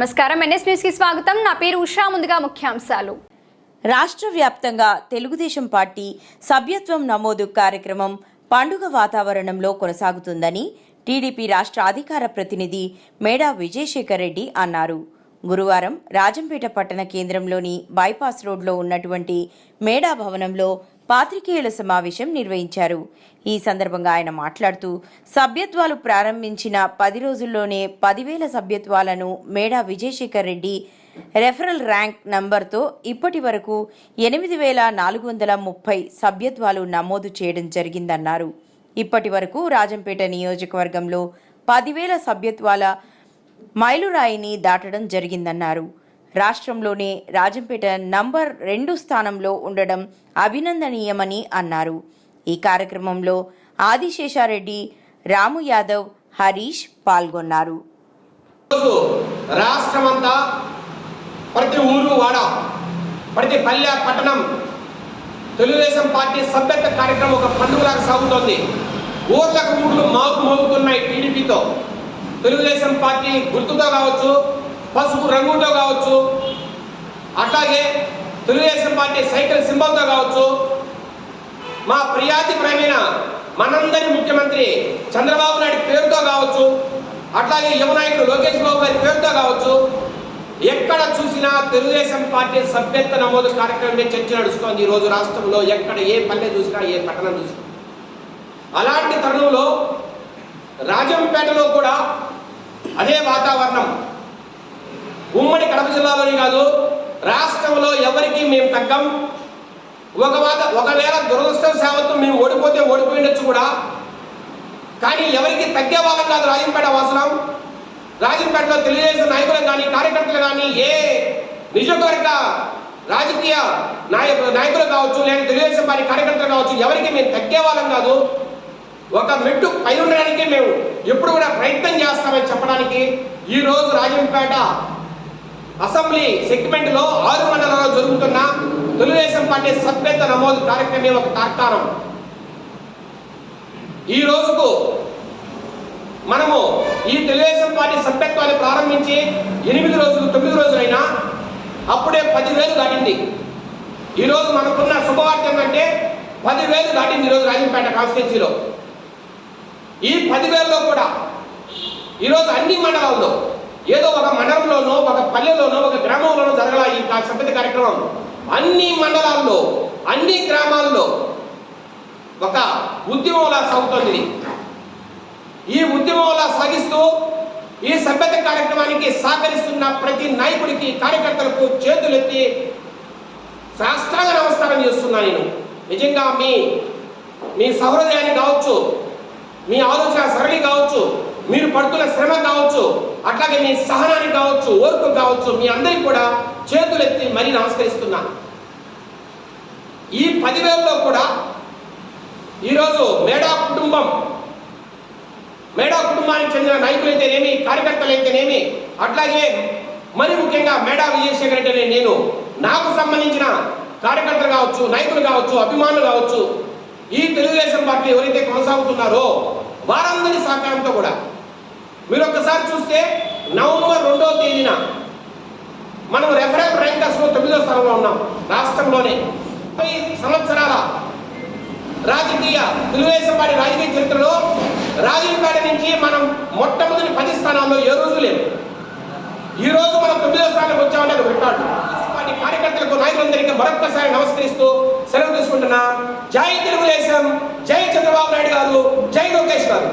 నమస్కారం. ఎన్ఎస్ న్యూస్కి స్వాగతం. నా పేరు ఉషా. ముందుగా ముఖ్యాంశాలు. రాష్ట్ర వ్యాప్తంగా తెలుగుదేశం పార్టీ సభ్యత్వం నమోదు కార్యక్రమం పండుగ వాతావరణంలో కొనసాగుతుందని టీడీపీ రాష్ట్ర అధికార ప్రతినిధి మేడా విజయశేఖర్ రెడ్డి అన్నారు. గురువారం రాజంపేట పట్టణ కేంద్రంలోని బైపాస్ రోడ్లో ఉన్నటువంటి మేడా భవనంలో పాత్రికేయుల సమావేశం నిర్వహించారు. ఈ సందర్భంగా ఆయన మాట్లాడుతూ సభ్యత్వాలు ప్రారంభించిన పది రోజుల్లోనే పదివేల సభ్యత్వాలను మేడా విజయశేఖర్ రెడ్డి రెఫరల్ ర్యాంక్ నంబర్తో ఇప్పటి వరకు ఎనిమిది వేల నాలుగు వందల ముప్పై సభ్యత్వాలు నమోదు చేయడం జరిగిందన్నారు. ఇప్పటి వరకు రాజంపేట నియోజకవర్గంలో పదివేల సభ్యత్వాల మైలురాయిని దాటడం జరిగిందన్నారు. రాష్ట్రంలోనే రాజంపేట నంబర్ రెండు స్థానంలో ఉండడం అభినందనీయమని అన్నారు. ఈ కార్యక్రమంలో ఆదిశేషారెడ్డి రాము యాదవ్ హరీష్ పాల్గొన్నారు. రాష్ట్రమంతా ప్రతి ఊరు వాడ ప్రతి పల్లె పట్టణం తెలుగుదేశం పార్టీ సభ్యత్వ కార్యక్రమం ఒక పండుగలాగా సాగుతోంది. ఊర్లకు ఊళ్ళు మాకు మోగుతున్నాయి టీడీపీతో. తెలుగుదేశం పార్టీ గుర్తుగా కావచ్చు పసుపు రంగుతో కావచ్చు అట్లాగే తెలుగుదేశం పార్టీ సైకిల్ సింబల్తో కావచ్చు మా ప్రియాతి ప్రేమైన మనందరి ముఖ్యమంత్రి చంద్రబాబు నాయుడు పేరుతో కావచ్చు అట్లాగే యువ నాయకుడు లోకేష్ బాబు గారి పేరుతో కావచ్చు ఎక్కడ చూసినా తెలుగుదేశం పార్టీ సభ్యత్వ నమోదు కార్యక్రమమే చర్చ నడుస్తోంది ఈ రోజు రాష్ట్రంలో. ఎక్కడ ఏ పల్లె చూసినా ఏ పట్టణం చూసినా. అలాంటి తరుణంలో రాజంపేటలో కూడా అదే వాతావరణం. ఉమ్మడి కడప జిల్లాలోని కాదు రాష్ట్రంలో ఎవరికి మేము తగ్గం. ఒకవేళ ఒకవేళ ఒకవేళ దురదృష్టవశావత్తు మేము ఓడిపోతే ఓడిపోయిండొచ్చు కూడా. కానీ ఎవరికి తగ్గే వాళ్ళం కాదు రాజంపేట వాసనం రాజంపేటలో తెలుగుదేశం నాయకులు కానీ కార్యకర్తలు కానీ ఏ నియోజకవర్గ రాజకీయ నాయకులు నాయకులు కావచ్చు లేదా తెలుగుదేశం పార్టీ కార్యకర్తలు కావచ్చు ఎవరికి మేము తగ్గే వాళ్ళం కాదు. ఒక మెట్టు పై ఉండడానికి మేము ఎప్పుడు కూడా ప్రయత్నం చేస్తామని చెప్పడానికి ఈరోజు రాజంపేట అసెంబ్లీ సెగ్మెంట్లో ఆరు మండలాల్లో జరుగుతున్న తెలుగుదేశం పార్టీ సభ్యత నమోదు కార్యక్రమం ఒక తార్కాణం. ఈ రోజుకు మనము ఈ తెలుగుదేశం పార్టీ సభ్యత్వాన్ని ప్రారంభించి ఎనిమిది రోజులు తొమ్మిది రోజులైనా అప్పుడే పదివేలు దాటింది. ఈరోజు మనకున్న శుభవార్త ఏంటంటే పదివేలు దాటింది ఈరోజు రాజంపేట కాన్స్టిట్యున్సీలో. ఈ పదివేలలో కూడా ఈరోజు అన్ని మండలాల్లో ఏదో ఒక మండలంలోనో ఒక పల్లెలోనో ఒక గ్రామంలోనో జరగల ఈ సంపద సభ్యత కార్యక్రమం. అన్ని మండలాల్లో అన్ని గ్రామాల్లో ఒక ఉద్యమంలా సాగుతోంది. ఈ ఉద్యమంలా సాగిస్తూ ఈ సభ్యత కార్యక్రమానికి సహకరిస్తున్న ప్రతి నాయకుడికి కార్యకర్తలకు చేతులెత్తి శాస్త్రాంగ నమస్కారం చేస్తున్నా నేను. నిజంగా మీ మీ సహృదయాన్ని కావచ్చు మీ ఆలోచన సరళి కావచ్చు మీరు పడుతున్న శ్రమ కావచ్చు అట్లాగే మీ సహనాన్ని కావచ్చు ఓర్పు కావచ్చు మీ అందరికి కూడా చేతులెత్తి మరీ నమస్కరిస్తున్నా. ఈ పదివేలలో కూడా ఈరోజు మేడా కుటుంబం మేడా కుటుంబానికి చెందిన నాయకులైతేనేమి కార్యకర్తలైతేనేమి అట్లాగే మరి ముఖ్యంగా మేడా విజయశేఖర్ రెడ్డి నేను నాకు సంబంధించిన కార్యకర్తలు కావచ్చు నాయకులు కావచ్చు అభిమానులు కావచ్చు ఈ తెలుగుదేశం పార్టీ ఎవరైతే కొనసాగుతున్నారో వారందరి సహకారంతో కూడా మీరు ఒక్కసారి చూస్తే నవంబర్ రెండవ తేదీన మనం రెఫరెల్ ర్యాంకర్స్లో తొమ్మిదో స్థానంలో ఉన్నాం రాష్ట్రంలోనే. ముప్పై సంవత్సరాల రాజకీయ తెలుగుదేశం పార్టీ రాజకీయ చరిత్రలో రాజంపేట నుంచి మనం మొట్టమొదటి పది స్థానాల్లో ఏ రోజు లేవు. ఈ రోజు మనం తొమ్మిదో స్థానానికి వచ్చామంటే అది రికార్డు పార్టీ కార్యకర్తలకు నాయకులందరికీ మరొక్కసారి నమస్కరిస్తూ సెలవు తీసుకుంటున్నా. జై తెలుగుదేశం జై చంద్రబాబు నాయుడు గారు జై లోకేష్ గారు.